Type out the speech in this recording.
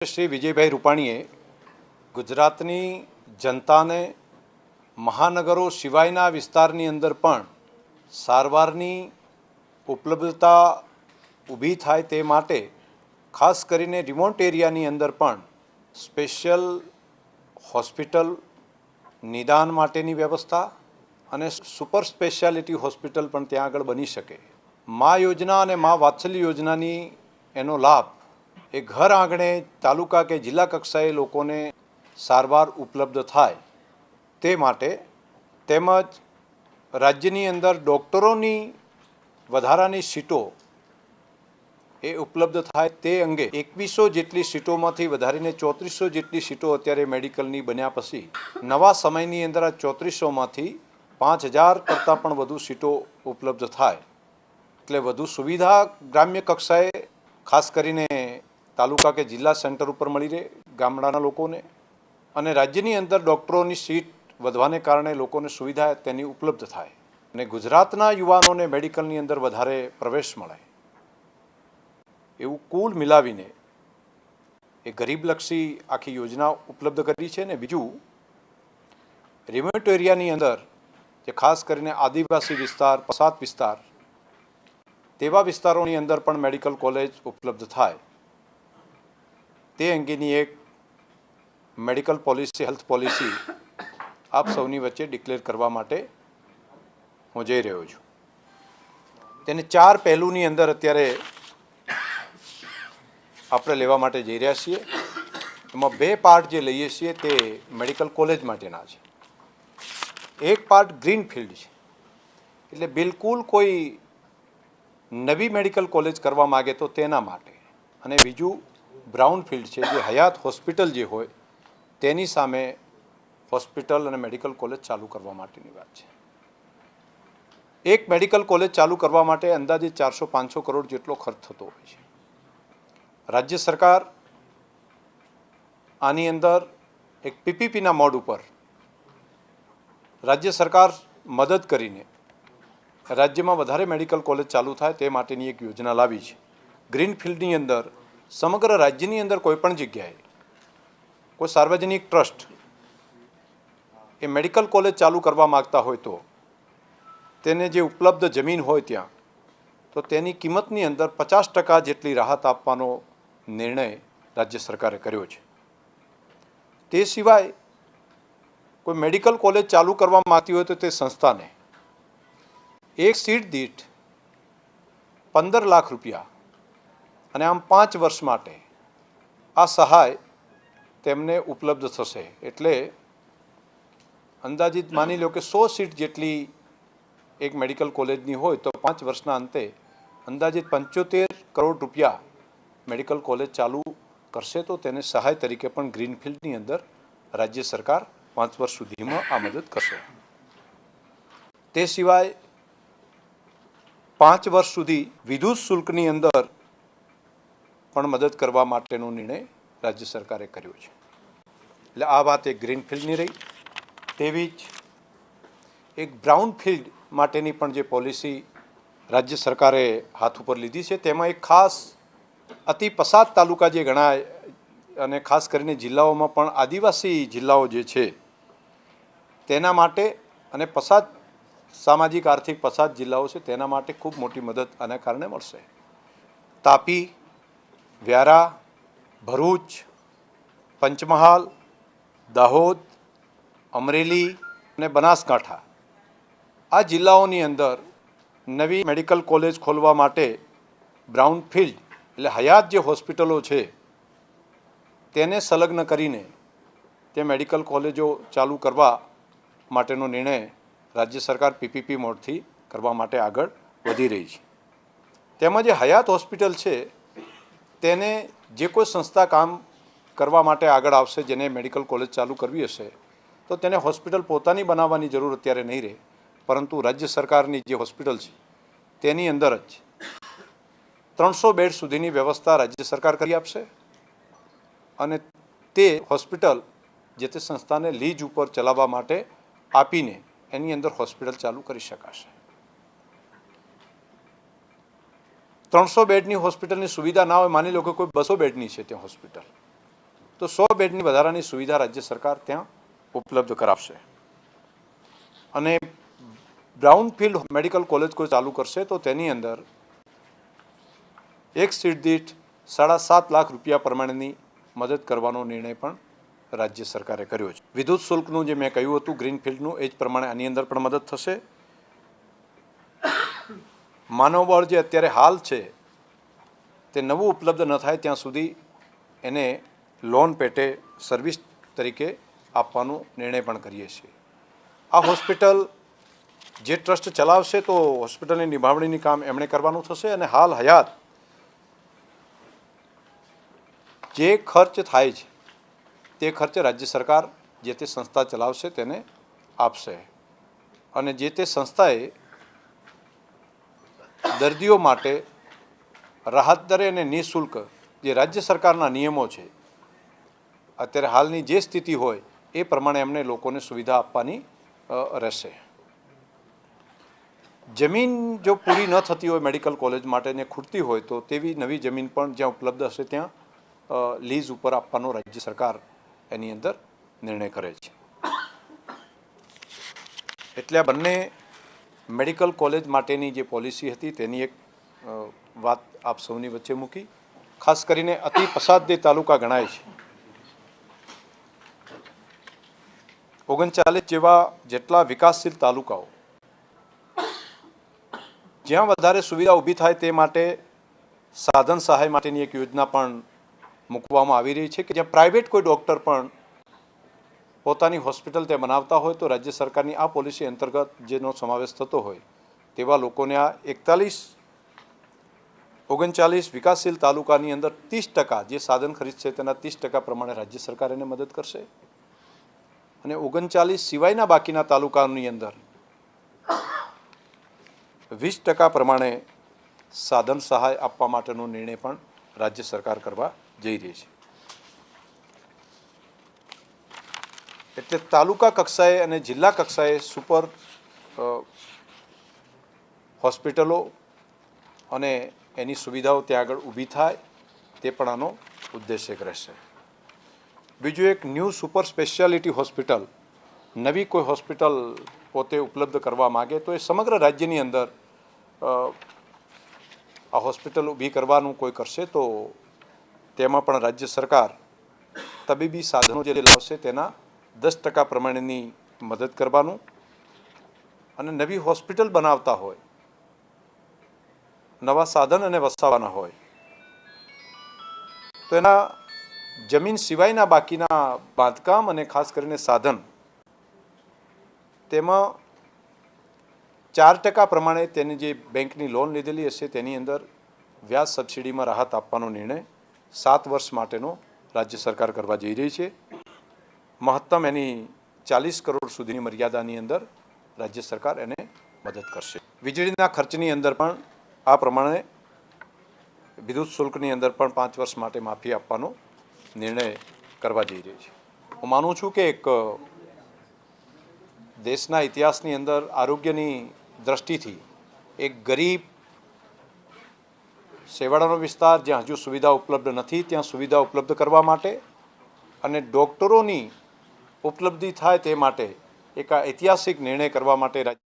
શ્રી વિજયભાઈ રૂપાણીએ ગુજરાતની જનતાને મહાનગરો સિવાયના વિસ્તારની અંદર પણ સારવારની ઉપલબ્ધતા ઊભી થાય તે માટે ખાસ કરીને રિમોટ એરિયાની અંદર પણ સ્પેશિયલ હોસ્પિટલ નિદાન માટેની વ્યવસ્થા અને સુપર સ્પેશિયાલિટી હોસ્પિટલ પણ ત્યાં આગળ બની શકે. મા યોજના અને મા વાત્સલ્ય યોજનાની એનો લાભ એ ઘર આંગણે તાલુકા કે જિલ્લા કક્ષાએ લોકોને સારવાર ઉપલબ્ધ થાય તે માટે તેમજ રાજ્યની અંદર ડૉક્ટરોની વધારાની સીટો એ ઉપલબ્ધ થાય તે અંગે એકવીસો જેટલી સીટોમાંથી વધારીને ચોત્રીસો જેટલી સીટો અત્યારે મેડિકલની બન્યા પછી નવા સમયની અંદર આ ચોત્રીસોમાંથી પાંચ હજાર કરતાં પણ વધુ સીટો ઉપલબ્ધ થાય. એટલે વધુ સુવિધા ગ્રામ્ય કક્ષાએ ખાસ કરીને તાલુકા કે જિલ્લા સેન્ટર ઉપર મળી રહે ગામડાના લોકોને અને રાજ્યની અંદર ડૉક્ટરોની સીટ વધવાને કારણે લોકોને સુવિધા તેની ઉપલબ્ધ થાય અને ગુજરાતના યુવાનોને મેડિકલની અંદર વધારે પ્રવેશ મળે. એવું કુલ મિલાવીને એ ગરીબલક્ષી આખી યોજના ઉપલબ્ધ કરી છે ને બીજું રિમોટ એરિયાની અંદર જે ખાસ કરીને આદિવાસી વિસ્તાર, પસાત વિસ્તાર, તેવા વિસ્તારોની અંદર પણ મેડિકલ કોલેજ ઉપલબ્ધ થાય. તે અંગેની એક મેડિકલ પોલિસી, હેલ્થ પોલિસી આપ સૌની વચ્ચે ડિક્લેર કરવા માટે હું જઈ રહ્યો છું. તેને ચાર પહેલુંની અંદર અત્યારે આપણે લેવા માટે જઈ રહ્યા છીએ. એમાં બે પાર્ટ જે લઈએ છીએ તે મેડિકલ કોલેજ માટેના છે. એક પાર્ટ ગ્રીન ફિલ્ડ છે. એટલે બિલકુલ કોઈ નવી મેડિકલ કોલેજ કરવા માગે તો તેના માટે. અને બીજું બ્રાઉન ફિલ્ડ છે, જે હયાત હોસ્પિટલ જે હોય, તેની સામે હોસ્પિટલ અને મેડિકલ કોલેજ ચાલુ કરવા માટેની વાત છે. એક મેડિકલ કોલેજ ચાલુ કરવા માટે અંદાજે ચારસો પાંચસો કરોડ જેટલો ખર્ચ થતો હોય છે. રાજ્ય સરકાર આની અંદર એક પીપીપીના મોડ ઉપર રાજ્ય સરકાર મદદ કરીને રાજ્યમાં વધારે મેડિકલ કોલેજ ચાલુ થાય તે માટેની એક યોજના લાવી છે. ગ્રીન ફિલ્ડની અંદર સમગ્ર રાજ્યની અંદર કોઈપણ જગ્યાએ કોઈ સાર્વજનિક ટ્રસ્ટ એ મેડિકલ કોલેજ ચાલુ કરવા માગતા હોય તો, તેને જે ઉપલબ્ધ જમીન હોય ત્યાં, તો તેની કિંમતની અંદર પચાસ ટકા જેટલી રાહત આપવાનો નિર્ણય રાજ્ય સરકારે કર્યો છે. તે સિવાય કોઈ મેડિકલ કોલેજ ચાલુ કરવા માંગતી હોય તો તે સંસ્થાને એક સીટ દીઠ પંદર લાખ રૂપિયા અને આમ પાંચ વર્ષ માટે આ સહાય તેમને ઉપલબ્ધ થશે. એટલે અંદાજિત માની લો કે સો સીટ જેટલી એક મેડિકલ કોલેજની હોય તો પાંચ વર્ષના અંતે અંદાજિત પંચોતેર કરોડ રૂપિયા મેડિકલ કોલેજ ચાલુ કરશે તો તેને સહાય તરીકે પણ ગ્રીનફિલ્ડની અંદર રાજ્ય સરકાર પાંચ વર્ષ સુધીમાં આ મદદ કરશે. તે સિવાય પાંચ વર્ષ સુધી વિદ્યુત શુલ્કની અંદર પણ મદદ કરવા માટેનો નિર્ણય રાજ્ય સરકારે કર્યો છે. એટલે આ વાત એક ગ્રીન ફિલ્ડની રહી. તેવી જ એક બ્રાઉન ફિલ્ડ માટેની પણ જે પોલિસી રાજ્ય સરકારે હાથ ઉપર લીધી છે, તેમાં એક ખાસ અતિ પસાદ તાલુકા જે ગણાય અને ખાસ કરીને જિલ્લાઓમાં પણ આદિવાસી જિલ્લાઓ જે છે, તેના માટે અને પસાદ સામાજિક આર્થિક પસાદ જિલ્લાઓ છે, તેના માટે ખૂબ મોટી મદદ આના કારણે મળશે. તાપી વ્યારા, ભરૂચ, પંચમહાલ, દાહોદ, અમરેલી અને બનાસકાંઠા. આ જિલ્લાઓની અંદર નવી મેડિકલ કોલેજ ખોલવા માટે બ્રાઉન ફિલ્ડ એટલે હયાત જે હોસ્પિટલો છે, તેને સંલગ્ન કરીને તે મેડિકલ કોલેજો ચાલુ કરવા માટેનો નિર્ણય રાજ્ય સરકાર પીપીપી મોડથી કરવા માટે આગળ વધી રહી છે. તેમાં જે હયાત હોસ્પિટલ છે તેને જે કોઈ સંસ્થા કામ કરવા માટે આગળ આવશે, જેને મેડિકલ કોલેજ ચાલુ કરવી હશે, તો તેને હોસ્પિટલ પોતાની બનાવવાની જરૂર અત્યારે નહીં રહે. પરંતુ રાજ્ય સરકારની જે હોસ્પિટલ છે, તેની અંદર જ ત્રણસો બેડ સુધીની વ્યવસ્થા રાજ્ય સરકાર કરી આપશે અને તે હોસ્પિટલ જે તે સંસ્થાને લીજ ઉપર ચલાવવા માટે આપીને એની અંદર હોસ્પિટલ ચાલુ કરી શકાશે. ત્રણસો બેડની હોસ્પિટલની સુવિધા ના હોય, માની લો કે કોઈ બસો બેડની છે ત્યાં હોસ્પિટલ, તો સો બેડની વધારાની સુવિધા રાજ્ય સરકાર ત્યાં ઉપલબ્ધ કરાવશે. અને બ્રાઉનફિલ્ડ મેડિકલ કોલેજ કોઈ ચાલુ કરશે, તો તેની અંદર એક સીટ દીઠ સાડા સાત લાખ રૂપિયા પ્રમાણેની મદદ કરવાનો નિર્ણય પણ રાજ્ય સરકારે કર્યો છે. વિદ્યુત શુલ્કનું જે મેં કહ્યું હતું, ગ્રીનફિલ્ડનું, એ જ પ્રમાણે આની અંદર પણ મદદ થશે. માનવબળ જે અત્યારે હાલ છે, તે નવું ઉપલબ્ધ ન થાય ત્યાં સુધી એને લોન પેટે સર્વિસ તરીકે આપવાનો નિર્ણય પણ કરીએ છીએ. આ હોસ્પિટલ જે ટ્રસ્ટ ચલાવશે તો હોસ્પિટલની નિભાવણીની કામ એમણે કરવાનું થશે અને હાલ હયાત જે ખર્ચ થાય છે, તે ખર્ચ રાજ્ય સરકાર જે તે સંસ્થા ચલાવશે તેને આપશે. અને જે તે સંસ્થાએ દર્દીઓ માટે રાહત દરે અને નિઃશુલ્ક જે રાજ્ય સરકારના નિયમો છે, અત્યારે હાલની જે સ્થિતિ હોય એ પ્રમાણે એમને લોકોને સુવિધા આપવાની રહેશે. જમીન જો પૂરી ન થતી હોય મેડિકલ કોલેજ માટે ને ખૂટતી હોય તો તેવી નવી જમીન પણ જ્યાં ઉપલબ્ધ હશે ત્યાં લીઝ ઉપર આપવાનો રાજ્ય સરકાર એની અંદર નિર્ણય કરે છે. એટલે બંને મેડિકલ કોલેજ માટેની જે પોલિસી હતી તેની એક વાત આપ સૌની વચ્ચે મૂકી. ખાસ કરીને અતિ પસાદે તાલુકા ગણાય છે. ઓગણચાલીસ જેવા જેટલા વિકાસશીલ તાલુકાઓ, જ્યાં વધારે સુવિધા ઊભી થાય તે માટે સાધન સહાય માટેની એક યોજના પણ મૂકવામાં આવી રહી છે કે જ્યાં પ્રાઇવેટ કોઈ ડૉક્ટર પણ પોતાની હોસ્પિટલ ત્યાં બનાવતા હોય તો રાજ્ય સરકારની આ પોલિસી અંતર્ગત જેનો સમાવેશ થતો હોય તેવા લોકોને આ એકતાલીસ, ઓગણચાલીસ વિકાસશીલ તાલુકાની અંદર ત્રીસ ટકા જે સાધન ખરીદશે તેના ત્રીસ ટકા પ્રમાણે રાજ્ય સરકાર એને મદદ કરશે. અને ઓગણચાલીસ સિવાયના બાકીના તાલુકાની અંદર વીસ ટકા પ્રમાણે સાધન સહાય આપવા માટેનો નિર્ણય પણ રાજ્ય સરકાર કરવા જઈ રહી છે. એટલે તાલુકા કક્ષાએ અને જિલ્લા કક્ષાએ સુપર હોસ્પિટલો અને એની સુવિધાઓ ત્યાં આગળ ઊભી થાય તે પણ આનો ઉદ્દેશ્ય રહેશે. બીજું એક ન્યૂ સુપર સ્પેશિયાલિટી હોસ્પિટલ, નવી કોઈ હોસ્પિટલ પોતે ઉપલબ્ધ કરવા માગે તો એ સમગ્ર રાજ્યની અંદર આ હોસ્પિટલ ઊભી કરવાનું કોઈ કરશે તો તેમાં પણ રાજ્ય સરકાર તબીબી સાધનો જે લાવશે તેના દસ ટકા પ્રમાણેની મદદ કરવાનું અને નવી હોસ્પિટલ બનાવતા હોય, નવા સાધન અને વસાવવાના હોય, તો એના જમીન સિવાયના બાકીના બાંધકામ અને ખાસ કરીને સાધન, તેમાં ચાર ટકા પ્રમાણે તેની જે બેંકની લોન લીધેલી હશે તેની અંદર વ્યાજ સબસિડીમાં રાહત આપવાનો નિર્ણય સાત વર્ષ માટેનો રાજ્ય સરકાર કરવા જઈ રહી છે. મહત્તમ એની ચાલીસ કરોડ સુધીની મર્યાદાની અંદર રાજ્ય સરકાર એને મદદ કરશે. વીજળીના ખર્ચની અંદર પણ આ પ્રમાણે વિદ્યુત શુલ્કની અંદર પણ પાંચ વર્ષ માટે માફી આપવાનો નિર્ણય કરવા જઈ રહ્યો છે. હું માનું છું કે એક, દેશના ઇતિહાસની અંદર આરોગ્યની દ્રષ્ટિથી એક ગરીબ સેવાડાનો વિસ્તાર જ્યાં હજુ સુવિધા ઉપલબ્ધ નથી, ત્યાં સુવિધા ઉપલબ્ધ કરવા માટે અને ડૉક્ટરોની ઉપલબ્ધિ થાય તે માટે એક ઐતિહાસિક નિર્ણય કરવા માટે રાજ્ય